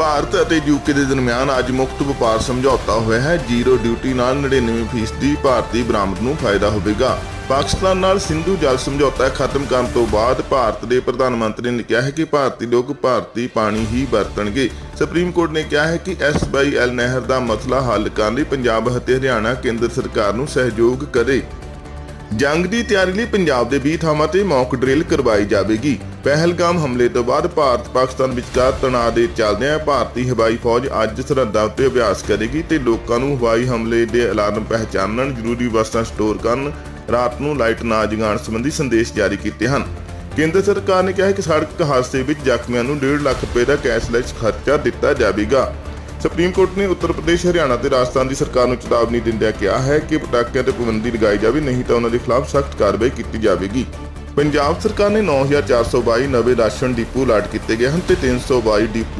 ਭਾਰਤ ਅਤੇ ਯੂਕੇ ਦੇ ਦਰਮਿਆਨ ਅੱਜ ਮੁਕਤ ਵਪਾਰ ਸਮਝੌਤਾ ਹੋਇਆ ਹੈ। ਜ਼ੀਰੋ ਡਿਊਟੀ ਨਾਲ 99% ਭਾਰਤੀ ਬਰਾਮਦ ਨੂੰ ਫਾਇਦਾ ਹੋਵੇਗਾ। ਪਾਕਿਸਤਾਨ ਨਾਲ ਸਿੰਧੂ ਜਲ ਸਮਝੌਤਾ ਖਤਮ ਕਰਨ ਤੋਂ ਬਾਅਦ ਭਾਰਤ ਦੇ ਪ੍ਰਧਾਨ ਮੰਤਰੀ ਨੇ ਕਿਹਾ ਹੈ ਕਿ ਭਾਰਤੀ ਲੋਕ ਭਾਰਤੀ ਪਾਣੀ ਹੀ ਵਰਤਣਗੇ। ਸੁਪਰੀਮ ਕੋਰਟ ਨੇ ਕਿਹਾ ਹੈ ਕਿ ਐਸਵਾਈਐਲ ਨਹਿਰ ਦਾ ਮਸਲਾ ਹੱਲ ਕਰਨ ਲਈ ਪੰਜਾਬ ਅਤੇ ਹਰਿਆਣਾ ਕੇਂਦਰ ਸਰਕਾਰ ਨੂੰ ਸਹਿਯੋਗ ਕਰੇ। ਜੰਗ ਦੀ ਤਿਆਰੀ ਲਈ ਪੰਜਾਬ ਦੇ 20 ਥਾਵਾਂ ਤੇ ਮੌਕ ਡਰਿਲ ਕਰਵਾਈ ਜਾਵੇਗੀ। ਪਹਿਲਗਾਮ ਹਮਲੇ ਤੋਂ ਬਾਅਦ ਭਾਰਤ ਪਾਕਿਸਤਾਨ ਵਿਚਕਾਰ ਤਣਾਅ ਦੇ ਚੱਲਦਿਆਂ ਭਾਰਤੀ ਹਵਾਈ ਫੌਜ ਅੱਜ ਸਰਹੱਦਾਂ ਉੱਤੇ ਅਭਿਆਸ ਕਰੇਗੀ ਤੇ ਲੋਕਾਂ ਨੂੰ ਹਵਾਈ ਹਮਲੇ ਦੇ ਅਲਾਰਮ ਪਹਿਚਾਨਣ ਜ਼ਰੂਰੀ ਵਸਤਾਂ ਸਟੋਰ ਕਰਨ, ਰਾਤ ਨੂੰ ਲਾਈਟ ਨਾ ਜਗਾਉਣ ਸੰਬੰਧੀ ਸੰਦੇਸ਼ ਜਾਰੀ ਕੀਤੇ ਹਨ। ਕੇਂਦਰ ਸਰਕਾਰ ਨੇ ਕਿਹਾ ਹੈ ਕਿ ਸੜਕ ਹਾਦਸੇ ਵਿੱਚ ਜ਼ਖਮੀਆਂ ਨੂੰ 1.5 ਲੱਖ ਰੁਪਏ ਦਾ ਕੈਸ਼ਲੈਸ ਖਰਚਾ ਦਿੱਤਾ ਜਾਵੇਗਾ। ਸੁਪਰੀਮ ਕੋਰਟ ਨੇ ਉੱਤਰ ਪ੍ਰਦੇਸ਼, ਹਰਿਆਣਾ ਤੇ ਰਾਜਸਥਾਨ ਦੀ ਸਰਕਾਰ ਨੂੰ ਚੇਤਾਵਨੀ ਦਿੰਦਿਆਂ ਕਿਹਾ ਹੈ ਕਿ ਪਟਾਕਿਆਂ ਤੇ ਪਾਬੰਦੀ ਲਗਾਈ ਜਾਵੇ, ਨਹੀਂ ਤਾਂ ਉਹਨਾਂ ਦੇ ਖਿਲਾਫ ਸਖਤ ਕਾਰਵਾਈ ਕੀਤੀ ਜਾਵੇਗੀ। ਪੰਜਾਬ ਸਰਕਾਰ ਨੇ 9422 ਨਵੇਂ ਰਾਸ਼ਨ ਡਿਪੂ ਲਾਟ ਕੀਤੇ ਗਏ ਹਨ ਤੇ 322 ਡਿਪੂ